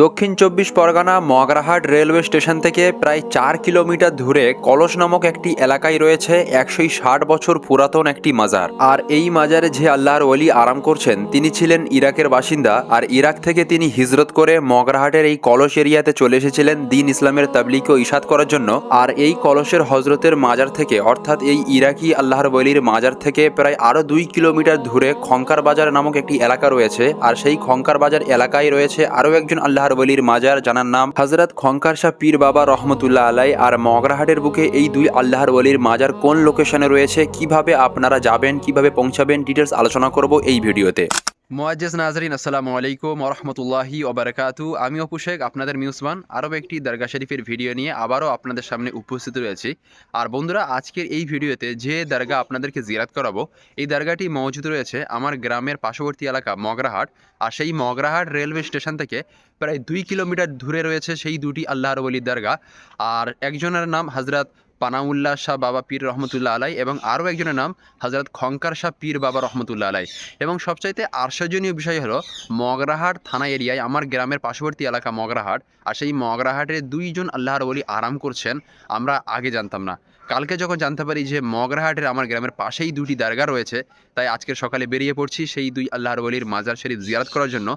দক্ষিণ চব্বিশ Pargana Magrahat railway station থেকে প্রায় চার কিলোমিটার দূরে কলস নামক একটি এলাকায় রয়েছে একশোই ষাট বছর পুরাতন একটি মাজার। আর এই মাজারে যে আল্লাহর ওলি আরাম করছেন, তিনি ছিলেন ইরাকের বাসিন্দা। আর ইরাক থেকে তিনি হিজরত করে মগরাহাটের এই কলস এরিয়াতে চলে এসেছিলেন দিন ইসলামের তাবলিকে ও ইশাদ করার জন্য। আর এই কলসের হজরতের মাজার থেকে, অর্থাৎ এই ইরাকি আল্লাহর ওলির মাজার থেকে প্রায় আরও দুই কিলোমিটার দূরে খঙ্কার বাজার নামক একটি এলাকা রয়েছে। আর সেই খঙ্কার বাজার এলাকায় রয়েছে আরও একজন আল্লাহর বলির মাজার জানার নাম হজরত খঙ্কার শাহ পীর বাবা রহমতুল্লাহ আলাই আর মগরাহাটের বুকে এই দুই আল্লাহর বলির মাজার কোন লোকেশনে রয়েছে? কীভাবে আপনারা যাবেন? কীভাবে পৌঁছাবেন? ডিটেলস আলোচনা করব এই ভিডিওতে। মোয়াজ্জেজ নাজরিন, আসসালামু আলাইকুম রহমতুল্লাহি ওবরাকাতু আমি অপু শেখ, আপনাদের মিউসমান আরও একটি দরগা শরীফের ভিডিও নিয়ে আবারও আপনাদের সামনে উপস্থিত রয়েছি। আর বন্ধুরা, আজকের এই ভিডিওতে যে দরগা আপনাদেরকে জিয়ারাত করাবো, এই দরগাটি মজুদ রয়েছে আমার গ্রামের পার্শ্ববর্তী এলাকা মগরাহাট। আর সেই মগরাহাট রেলওয়ে স্টেশন থেকে প্রায় দুই কিলোমিটার দূরে রয়েছে সেই দুটি আল্লাহর বলির দরগা আর একজনের নাম হজরত পানাউল্লাহ শাহ বাবা পীর রহমতুল্লাহ আলাই এবং আরও একজনের নাম হজরত খঙ্কার শাহ পীর বাবা রহমতুল্লাহ আলাই। এবং সবচাইতে আশ্চর্যজনীয় বিষয় হলো, মগরাহাট থানা এরিয়ায় আমার গ্রামের পার্শ্ববর্তী এলাকা মগরাহাট, আর সেই মগরাহাটের দুইজন আল্লাহর বলি আরাম করছেন, আমরা আগে জানতাম না। কালকে যখন জানতে পারি যে মগরাহাটের আমার গ্রামের পাশেই দুটি দারগা রয়েছে, তাই আজকের সকালে বেরিয়ে পড়ছি সেই দুই আল্লাহর বলির মাজার শরীফ জিয়ারত করার জন্য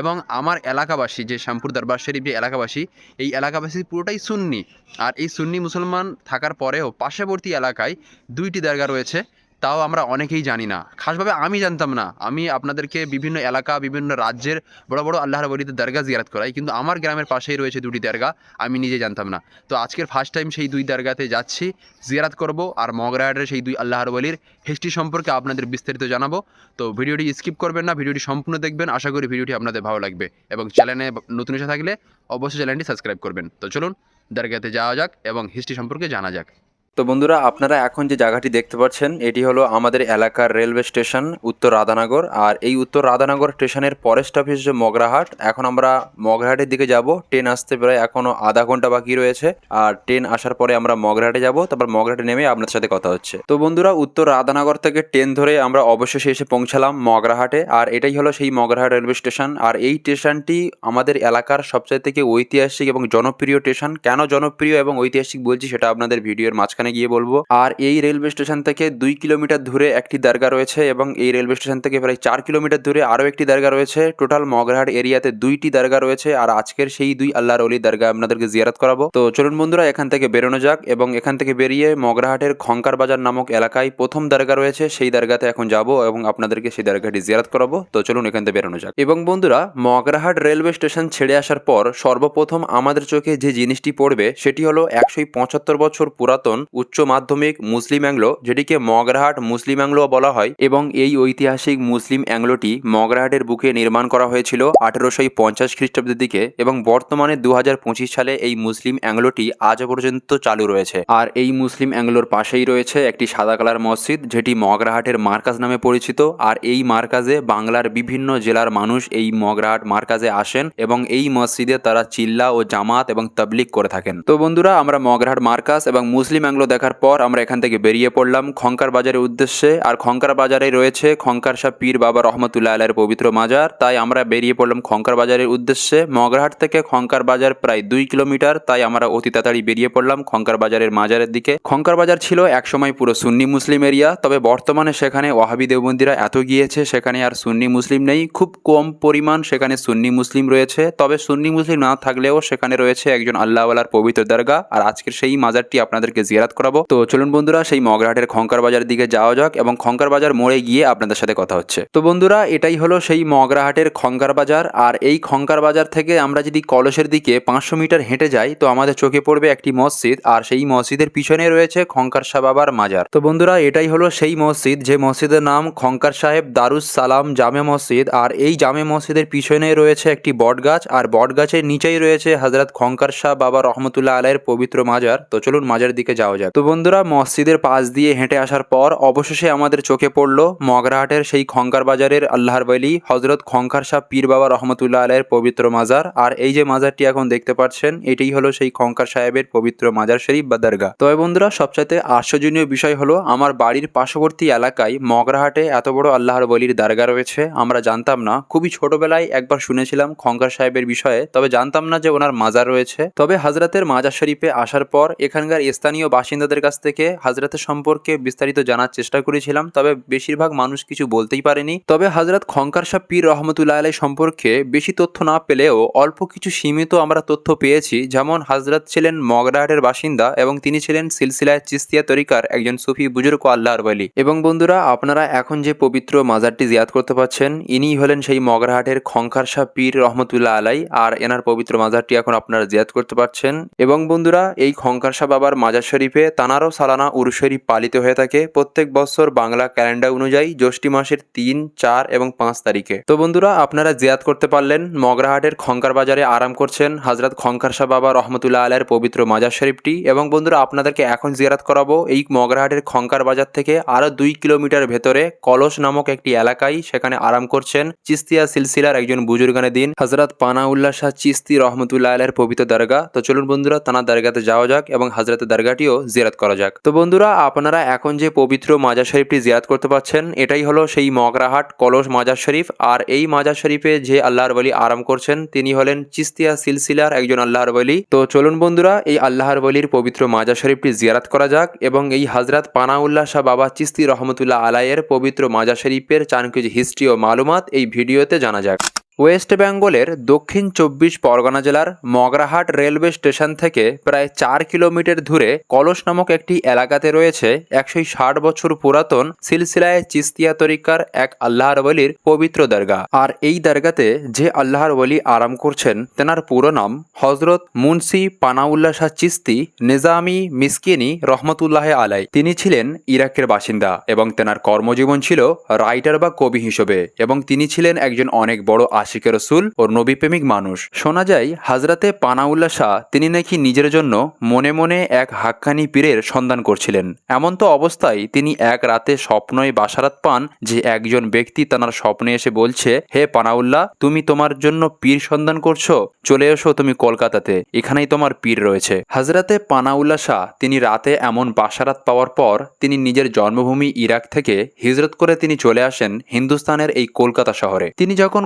এবং আমার এলাকাবাসী, যে শ্যামপুর দরবার শরীফ যে এলাকাবাসী, এই এলাকাবাসী পুরোটাই সুন্নি। আর এই সুন্নি মুসলমান থাকার পরেও পার্শ্ববর্তী এলাকায় দুইটি দারগা রয়েছে। তাও আমরা অনেকেই জানি না। খাসভাবে আমি জানতাম না। আমি আপনাদেরকে বিভিন্ন এলাকা, বিভিন্ন রাজ্যের বড় বড় আল্লাহর বলিতে দরগা জিয়ারত করাই। কিন্তু আমার গ্রামের পাশেই রয়েছে দুটি দরগা আমি নিজে জানতাম না। তো আজকের ফার্স্ট টাইম সেই দুই দরগাতে যাচ্ছি, জিয়ারাত করব আর মগরাহাটের সেই দুই আল্লাহর বলির হিস্ট্রি সম্পর্কে আপনাদের বিস্তারিত জানাব। তো ভিডিওটি স্কিপ করবেন না, ভিডিওটি সম্পূর্ণ দেখবেন। আশা করি ভিডিওটি আপনাদের ভালো লাগবে এবং চ্যানেলে নতুন এসে থাকলে অবশ্যই চ্যানেলটি সাবস্ক্রাইব করবেন। তো চলুন, দরগাতে যাওয়া যাক এবং হিস্ট্রি সম্পর্কে জানা যাক। তো বন্ধুরা, আপনারা এখন যে জায়গাটি দেখতে পাচ্ছেন, এটি হলো আমাদের এলাকার রেলওয়ে স্টেশন উত্তর রাধানগর। আর এই উত্তর রাধানগর স্টেশনের পরেস্ট অফিস যে মগরাহাট, এখন আমরা মগরাহাটের দিকে যাব। ট্রেন আসতে প্রায় এখনও আধা ঘণ্টা বাকি রয়েছে। আর ট্রেন আসার পরে আমরা মগরাহাটে যাব, তারপর মগরাহাটে নেমে আপনার সাথে কথা হচ্ছে। তো বন্ধুরা, উত্তর রাধানগর থেকে ট্রেন ধরে আমরা অবশেষে এসে পৌঁছালাম মগরাহাটে। আর এটাই হলো সেই মগরাহাট রেলওয়ে স্টেশন। আর এই স্টেশনটি আমাদের এলাকার সবচেয়ে থেকে ঐতিহাসিক এবং জনপ্রিয় স্টেশন। কেন জনপ্রিয় এবং ঐতিহাসিক বলছি, সেটা আপনাদের ভিডিওর মাঝখানে গিয়ে বলব। আর এই রেলওয়ে স্টেশন থেকে দুই কিলোমিটার দূরে একটি দরগা রয়েছে এবং এই রেলওয়ে স্টেশন থেকে প্রায় চার কিলোমিটার দূরে আরও একটি দরগা রয়েছে। টোটাল মগরাহাট এরিয়াতে দুইটি দরগা রয়েছে আর আজকের সেই দুই আল্লাহর অলি দরগা আপনাদেরকে জিয়ারত করাবো। তো চলুন বন্ধুরা, এখান থেকে বেরোনো যাক এবং এখান থেকে বেরিয়ে মগরাহাটের খঙ্কার বাজার নামক এলাকায় প্রথম দরগা রয়েছে। সেই দরগাতে এখন যাব এবং আপনাদেরকে সেই দরগাটি জিয়ারত করাবো। তো চলুন এখান থেকে বেরোনো যাক। এবং বন্ধুরা, মগরাহাট রেলওয়ে স্টেশন ছেড়ে আসার পর সর্বপ্রথম আমাদের চোখে যে জিনিসটি পড়বে সেটি হলো একশোই পঁচাত্তর বছর পুরাতন উচ্চ মাধ্যমিক মুসলিম অ্যাংলো, যেটিকে মগরাহাট মুসলিম অ্যাংলো বলা হয়, এবং এই ঐতিহাসিক মুসলিম অ্যাংলোটি মগরাহাটের বুকে নির্মাণ করা হয়েছিল আঠেরোশোই পঞ্চাশ খ্রিস্টাব্দের দিকে, এবং বর্তমানে দুহাজার পঁচিশ সালে এই মুসলিম অ্যাংলোটি আজও পর্যন্ত চালু রয়েছে। আর এই মুসলিম অ্যাংলোর পাশেই রয়েছে একটি সাদা কালার মসজিদ, যেটি মগরাহাটের মার্কাজ নামে পরিচিত, আর এই মার্কাজে বাংলার বিভিন্ন জেলার মানুষ এই মগরাহাট মার্কাজে আসেন, এবং এই মসজিদে তারা চিল্লা ও জামাত এবং তাবলিক করে থাকেন। তো বন্ধুরা, আমরা মগরাহাট মার্কাজ এবং মুসলিম অ্যাংলো দেখার পর আমরা এখান থেকে বেরিয়ে পড়লাম খঙ্কার বাজারের উদ্দেশ্যে। আর খঙ্কার বাজারে রয়েছে খঙ্কার শাহ পীর বাবা রহমতুল্লাহ আলের পবিত্র মাজার। তাই আমরা বেরিয়ে পড়লাম খঙ্কার বাজারের উদ্দেশ্যে। মগরাহাট থেকে খঙ্কার বাজার প্রায় দুই কিলোমিটার। তাই আমরা অতি তাড়াতাড়ি বেরিয়ে পড়লাম খঙ্কার বাজারের মাজারের দিকে। খঙ্কার বাজার ছিল একসময় পুরো সুন্নি মুসলিম এরিয়া। তবে বর্তমানে সেখানে ওয়াহাবি দেওবন্দিরা এত গিয়েছে, সেখানে আর সুন্নি মুসলিম নেই। খুব কম পরিমাণ সেখানে সুন্নি মুসলিম রয়েছে। তবে সুন্নি মুসলিম না থাকলেও সেখানে রয়েছে একজন আল্লাহওয়ালার পবিত্র দরগা আর আজকের সেই মাজারটি আপনাদেরকে জিয়ারাত করাবো। তো চলুন বন্ধুরা, সেই মগরাহাটের খঙ্কার বাজারের দিকে যাওয়া যাক এবং খঙ্কার বাজার মোড়ে গিয়ে আপনাদের সাথে কথা হচ্ছে। তো বন্ধুরা, এটাই হলো সেই মগরাহাটের খঙ্কার বাজার। আর এই খঙ্কার বাজার থেকে আমরা যদি কলসের দিকে পাঁচশো মিটার হেঁটে যাই, তো আমাদের চোখে পড়বে একটি মসজিদ। আর সেই মসজিদের পিছনে রয়েছে খঙ্কার শাহ বাবার মাজার। তো বন্ধুরা, এটাই হলো সেই মসজিদ, যে মসজিদের নাম খঙ্কার সাহেব দারুস সালাম জামে মসজিদ। আর এই জামে মসজিদের পিছনে রয়েছে একটি বটগাছ। আর বটগাছের নিচেই রয়েছে হজরত খঙ্কার শাহ বাবা রহমতুল্লাহ আলাইয়ের পবিত্র মাজার। তো চলুন মাজার দিকে যাওয়া যাক তো বন্ধুরা, মসজিদের পাশ দিয়ে হেঁটে আসার পর অবশেষে আমাদের চোখে পড়ল মগরাহাটের সেই খঙ্কার বাজারের আল্লাহর বলি হজরত খঙ্কার শাহ পীর বাবা রহমতুল্লাহ আলাইয়ের পবিত্র মাজার। আর এই যে মাজারটি এখন দেখতে পাচ্ছেন, এটাই হলো সেই খঙ্কার সাহেবের পবিত্র মাজার শরীফ বা দরগা তবে বন্ধুরা, সবচাইতে আশ্চর্যজনীয় বিষয় হলো, আমার বাড়ির পার্শ্ববর্তী এলাকায় মগরাহাটে এত বড় আল্লাহর বলির দরগা রয়েছে। আমরা জানতাম না, খুবই ছোটবেলায় একবার শুনেছিলাম খঙ্কার সাহেবের বিষয়ে, তবে জানতাম না যে ওনার মাজার রয়েছে। তবে হাজরাতের মাজার শরীফে আসার পর এখানকার স্থানীয় বাসিন্দাদের কাছ থেকে হাজরাতের সম্পর্কে বিস্তারিত জানার চেষ্টা করেছিলাম, তবে বেশিরভাগ মানুষ কিছু বলতেই পারেনি। তবে হাজরাত খঙ্কার শাহ পীর রহমতুল্লাহ আলাই সম্পর্কে বেশি তথ্য না পেলেও অল্প কিছু সীমিত আমরা তথ্য পেয়েছি, যেমন হাজরাত ছিলেন মগরাহাটের বাসিন্দা এবং তিনি ছিলেন সিলসিলায় চিস্তিয়া তরিকার একজন সুফি বুজুর্গ আল্লাহর বলি এবং বন্ধুরা, আপনারা এখন যে পবিত্র মাজারটি জিয়াদ করতে পাচ্ছেন ইনি হলেন সেই মগরাহাটের খঙ্কার শাহ পীর রহমতুল্লাহ আলাই আর এনার পবিত্র মাজারটি এখন আপনারা জিয়াদ করতে পারছেন। এবং বন্ধুরা, এই খঙ্কার শাহ বাবার মাজার শরীফে তানারও সালানা উরু শরীফ পালিত হয়ে থাকে। প্রত্যেক বছর বাংলা ক্যালেন্ডার অনুযায়ী জ্যৈষ্ঠী মাসের তিন, চার এবং পাঁচ তারিখে। তো বন্ধুরা, আপনারা জিয়াদ করতে পারলেন। মগরাহাটের খঙ্কার বাজারে আরাম করছেন হাজরত খঙ্কার শাহ বাবা রহমতুল্লাহ আলাইয়ের পবিত্র মাজার শরীফটি। এবং বন্ধুরা, আপনাদেরকে এখন জিয়ারাত করাবো এই মগরাহাটের খঙ্কার বাজার থেকে আরও দুই কিলোমিটার ভেতরে কলস নামক একটি এলাকায় সেখানে আরাম করছেন চিস্তিয়া সিলসিলার একজন বুজুর্গানে দিন হজরত পানাউল্লাহ শাহ চিস্তি রহমতুল্লাহ আলাইয়ের পবিত্র দরগা তো চলুন বন্ধুরা, তানার দরগাতে যাওয়া যাক এবং হাজরতের দরগাটিও জিয়ারত করা যাক। তো বন্ধুরা, আপনারা এখন যে পবিত্র মাজার শরীফটি জিয়ারত করতে পারছেন, এটাই হলো সেই মগরাহাট কলস মাজার শরীফ। আর এই মাজার শরীফে যে আল্লাহর বলি আরাম করছেন, তিনি হলেন চিস্তিয়া সিলসিলার একজন আল্লাহর বলি। তো চলুন বন্ধুরা, এই আল্লাহর বলির পবিত্র মাজার শরীফটি জিয়ারাত করা যাক এবং এই হাজরাত পানাউল্লাহ শাহ বাবা চিস্তি রহমতুল্লাহ আলাইয়ের পবিত্র মাজার শরীফের চানকিজ হিস্ট্রি ও মালুমাত এই ভিডিওতে জানা যাক। ওয়েস্ট বেঙ্গলের দক্ষিণ চব্বিশ পরগনা জেলার মগরাহাট রেলওয়ে স্টেশন থেকে প্রায় চার কিলোমিটার দূরে কলস নামক একটি এলাকাতে রয়েছে একশো ষাট বছর পুরাতন সিলসিলায় চিস্তিয়া তরিকার এক আল্লাহর বলির পবিত্র দরগা। আর এই দরগাতে যে আল্লাহর বলি আরাম করছেন, তেনার পুরো নাম হজরত মুন্সি পানাউল্লাহ শাহ চিস্তি নিজামি মিসকিনি রহমতুল্লাহ আলাই। তিনি ছিলেন ইরাকের বাসিন্দা এবং তেনার কর্মজীবন ছিল রাইটার বা কবি হিসেবে এবং তিনি ছিলেন একজন অনেক বড় আশিকের রসুল ও নবীপ্রেমিক মানুষ। শোনা যায়, হাজরাতে পানাউল্লাহ শাহ, তিনি নাকি নিজের জন্য মনে মনে এক হাক্কানি পীরের সন্ধান করছিলেন। এমন তো অবস্থায় তিনি এক রাতে স্বপ্নই বাসারাত পান যে একজন ব্যক্তি তার স্বপ্নে এসে বলছে, হে পানাউল্লাহ, তুমি তোমার জন্য পীর সন্ধান করছ? চলে এসো তুমি কলকাতাতে, এখানেই তোমার পীর রয়েছে। হাজরাতে পানাউল্লাহ শাহ, তিনি রাতে এমন বাসারাত পাওয়ার পর তিনি নিজের জন্মভূমি ইরাক থেকে হিজরত করে তিনি চলে আসেন হিন্দুস্তানের এই কলকাতা শহরে। তিনি যখন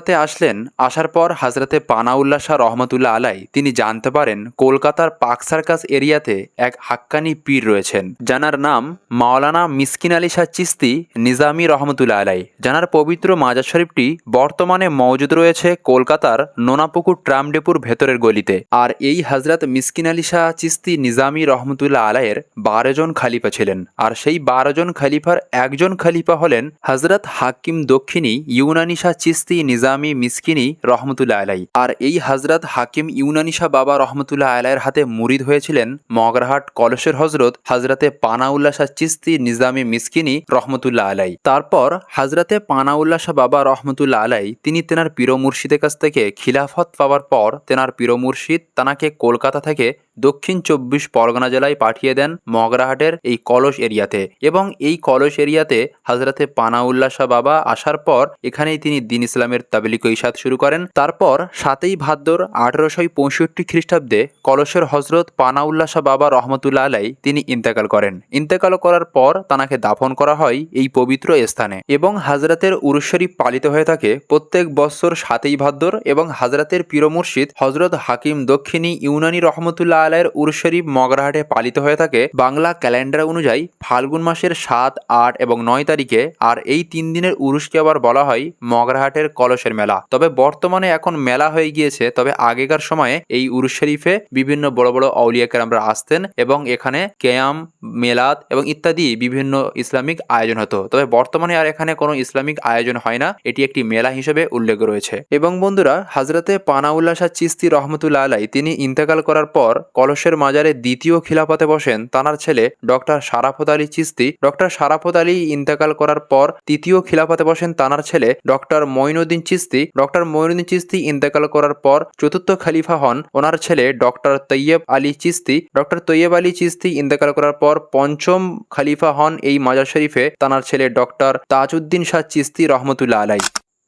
কলকাতাতে আসলেন, আসার পর হাজরাতে পানাউল্লাহ শাহ রহমতুল্লাহ আলাই, তিনি জানতে পারেন কলকাতার পাক সার্কাস এরিয়াতে এক হাক্কানি পীর রয়েছেন যানার নাম মাওলানা মিসকিন আলী শাহ চিস্তি নিজামি রহমতুল্লাহ আলাই। যানার পবিত্র মাজার শরীফটি বর্তমানে মজুদ রয়েছে কলকাতার নোনাপুকুর ট্রাম ডেপুর ভেতরের গলিতে। আর এই হজরত মিসকিন আলী শাহ চিস্তি নিজামি রহমতুল্লাহ আলাইয়ের বারো জন খালিফা ছিলেন। আর সেই বারো জন খালিফার একজন খালিফা হলেন হজরত হাকিম দক্ষিণী ইউনানি শাহ চিস্তি নিজামি মিসকিনি রহমতুল্লাহ আলাই আর এই হজরত হাকিম ইউনানি শাহ বাবা রহমতুল্লাহ আলাইয়ের হাতে মুরিদ হয়েছিলেন মগরাহাট কলসের হজরত হজরতে পানাউল্লাহ শাহ চিস্তি নিজামি মিসকিনি রহমতুল্লাহ আলাই তারপর হজরতে পানাউল্লাহ শাহ বাবা রহমতুল্লাহ আলাই তিনি তেনার পীর মুর্শিদের কাছ থেকে খিলাফত পাওয়ার পর তেনার পীর মুর্শিদ তানাকে কলকাতা থেকে দক্ষিণ চব্বিশ পরগনা জেলায় পাঠিয়ে দেন মগরাহাটের এই কলস এরিয়াতে। এবং এই কলস এরিয়াতে হজরতে পানাউল্লাহ শাহ বাবা আসার পর এখানেই তিনি দিন ইসলামের তাবলিক ইসাদ শুরু করেন। তারপর সাতই ভাদ্র আঠারোশো পঁয়ষট্টি খ্রিস্টাব্দে কলসের হজরত পানাউল্লাহ শাহ বাবা রহমতুল্লাহ আলাই তিনি ইন্তেকাল করেন। ইন্তেকাল করার পর তানাকে দাফন করা হয় এই পবিত্র স্থানে এবং হাজরাতের উরুস শরীফ পালিত হয়ে থাকে প্রত্যেক বৎসর সাতই ভাদ্র এবং হাজরাতের পীর মুর্শিদ হজরত হাকিম দক্ষিণী ইউনানি রহমতুল্লাহ আলাইয়ের উরুস শরীফ মগরাহাটে পালিত হয়ে থাকে। বাংলা ক্যালেন্ডার অনুযায়ী ফাল্গুন মাসের সাত, আট এবং নয় তারিখে আর এই তিন দিনের উরুসকে আবার বলা হয় মগরাহাটের কলসের মেলা। তবে বর্তমানে এখন মেলা হয়ে গিয়েছে, তবে আগেকার সময়ে এই উরুস শরীফে বিভিন্ন বড় বড় আউলিয়াকের আমরা আসতেন এবং এখানে কেয়াম, মেলাদ এবং ইত্যাদি বিভিন্ন ইসলামিক আয়োজন হতো। তবে বর্তমানে আর এখানে কোনো ইসলামিক আয়োজন হয় না, এটি একটি মেলা হিসেবে উল্লেখ রয়েছে। এবং বন্ধুরা, হাজরতে পানাউল্লাহ শাহ চিস্তি রহমতুল্লাহ আলাই, তিনি ইন্তেকাল করার পর কলসের মাজারে দ্বিতীয় খিলাফতে বসেন। তানার ছেলে ডক্টর সারাফত আলী চিস্তি, ডক্টর সারাফত আলী ইন্তেকাল করার পর তৃতীয় খিলাফতে বসেন তানার ছেলে ডক্টর মঈনুদ্দিন চিস্তি ডক্টর মইনুদ্দিন চিস্তি ইন্তেকাল করার পর চতুর্থ খালিফা হন ওনার ছেলে ডক্টর তৈয়ব আলী চিস্তি ডক্টর তৈয়ব আলী চিস্তি ইন্তেকাল করার পর পঞ্চম খালিফা হন এই মাজার শরীফে। তানার ছেলে ডক্টর তাজউদ্দিন শাহ চিস্তি রহমতুল্লাহ আলাই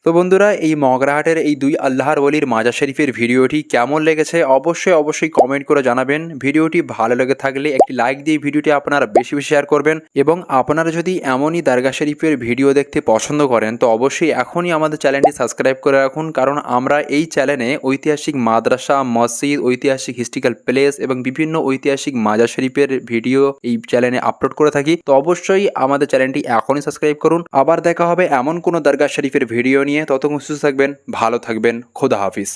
তো বন্ধুরা, এই মগরাহাটের এই দুই আল্লাহর ওলির মাজা শরীফের ভিডিওটি কেমন লেগেছে অবশ্যই অবশ্যই কমেন্ট করে জানাবেন। ভিডিওটি ভালো লেগে থাকলে একটি লাইক দিয়ে ভিডিওটি আপনারা বেশি বেশি শেয়ার করবেন এবং আপনারা যদি এমনই দরগা শরীফের ভিডিও দেখতে পছন্দ করেন, তো অবশ্যই এখনই আমাদের চ্যানেলটি সাবস্ক্রাইব করে রাখুন। কারণ আমরা এই চ্যানেলে ঐতিহাসিক মাদ্রাসা, মসজিদ, ঐতিহাসিক হিস্ট্রিক্যাল প্লেস এবং বিভিন্ন ঐতিহাসিক মাজা শরীফের ভিডিও এই চ্যানেলে আপলোড করে থাকি। তো অবশ্যই আমাদের চ্যানেলটি এখনই সাবস্ক্রাইব করুন। আবার দেখা হবে এমন কোনো দরগা শরীফের ভিডিও নিয়ে ততক্ষণ সুস্থ থাকবেন ভালো থাকবেন খোদা হাফিজ।